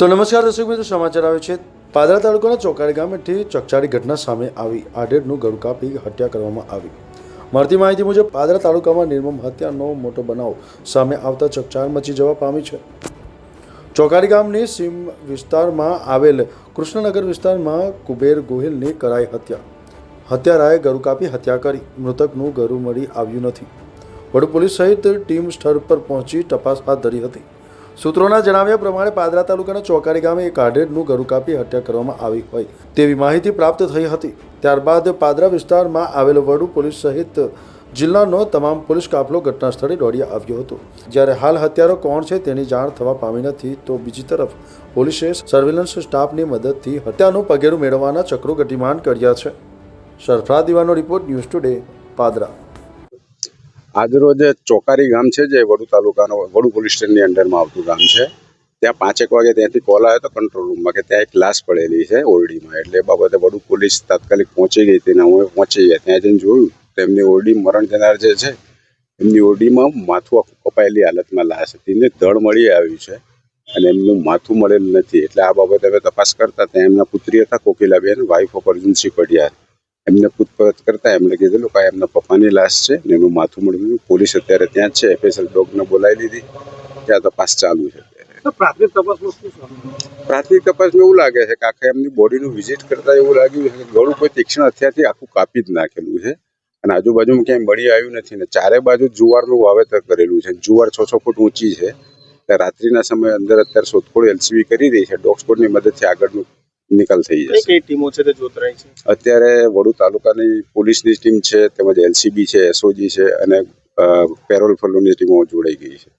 તો નમસ્કાર દર્શક મિત્રો, સમાચાર આવે છે. પાદરા તાલુકાના ચોકાડી ગામેથી ચકચારી ઘટના સામે આવી. આડેડનું ગળું કાપી હત્યા કરવામાં આવી. મળતી માહિતી મુજબ, પાદરા તાલુકામાં નિર્મમ હત્યાનો મોટો બનાવ સામે આવતા ચકચાર મચી જવા પામી છે. ચોકાડી ગામની સીમ વિસ્તારમાં આવેલ કૃષ્ણનગર વિસ્તારમાં કુબેર ગોહિલની કરાઈ હત્યા. હત્યારાએ ગરુ કાપી હત્યા કરી. મૃતકનું ગરુ મળી આવ્યું નથી. વડુ પોલીસ સહિત ટીમ સ્થળ પર પહોંચી તપાસ હાથ ધરી હતી. સૂત્રોના જણાવ્યા પ્રમાણે પાદરા તાલુકાના ચોકારી ગામે એક આઢેડનું ગળું કાપી હત્યા કરવામાં આવી હોય તેવી માહિતી પ્રાપ્ત થઈ હતી. ત્યારબાદ પાદરા વિસ્તારમાં આવેલો વડુ પોલીસ સહિત જિલ્લાનો તમામ પોલીસ કાફલો ઘટના સ્થળે દોડી આવ્યો હતો. જ્યારે હાલ હત્યારો કોણ છે તેની જાણ થવા પામી નથી તો બીજી તરફ પોલીસે સર્વેલન્સ સ્ટાફની મદદથી હત્યાનું પગેરું મેળવવાના ચક્રો ગતિમાન કર્યા છે. સરફરાદ દીવાનો રિપોર્ટ ન્યૂઝ ટુડે પાદરા. આજરોજ ચોકારી ગામ છે જે વડુ તાલુકાનો, વડુ પોલીસ સ્ટેશનની અંડરમાં આવતું ગામ છે, ત્યાં પાંચેક વાગે ત્યાંથી કોલ આવ્યો હતો કંટ્રોલ રૂમમાં કે ત્યાં એક લાશ પડેલી છે ઓરડીમાં. એટલે એ બાબતે વડુ પોલીસ તાત્કાલિક પહોંચી ગઈ હતી ને અમે પહોંચી ગયા. ત્યાં જઈને જોયું તો એમની ઓરડી મરણ જનાર જે છે, એમની ઓરડીમાં માથું કપાયેલી હાલતમાં લાશ હતી ને ધડ મળી આવ્યું છે અને એમનું માથું મળેલું નથી. એટલે આ બાબતે અમે તપાસ કરતા ત્યાં એમના પુત્રી હતા, કોકિલાબેન વાઇફ ઓફ અર્જુનસિંહ પડિયાર એમને પૂછપરછ કરતા એમણે કીધેલું કે એમના પપ્પાની લાશ છે ને એનું માથું મળ્યું પોલીસ અત્યારે ત્યાં જ છે. એફએસએલ ડોગને બોલાવી દીધી. ત્યાં તપાસ ચાલુ છે પ્રાથમિક તપાસમાં શું પ્રાથમિક તપાસમાં એવું લાગે છે કે આખા એમની બોડીનું વિઝિટ કરતા એવું લાગ્યું છે કે ગળું કોઈ તીક્ષ્ણ હથિયારથી આખું કાપી જ નાખેલું છે. અને આજુબાજુમાં ક્યાંય મળી આવ્યું નથી ને ચારે બાજુ જુવારનું વાવેતર કરેલું છે. જુવાર છ છ ફૂટ ઊંચી છે. રાત્રિના સમયે અંદર અત્યારે શોધખોળ એલસીબી કરી રહી છે. ડોગ સ્પોટની મદદથી આગળનું નિકાલ થઈ જશે. કઈ ટીમો છે તે જોતરાઈ છે? અત્યારે વડુ તાલુકાની પોલીસની ટીમ છે તેમજ એલસીબી છે એસઓજી છે અને પેરોલ ફલોની ટીમો જોડાઈ ગઈ છે.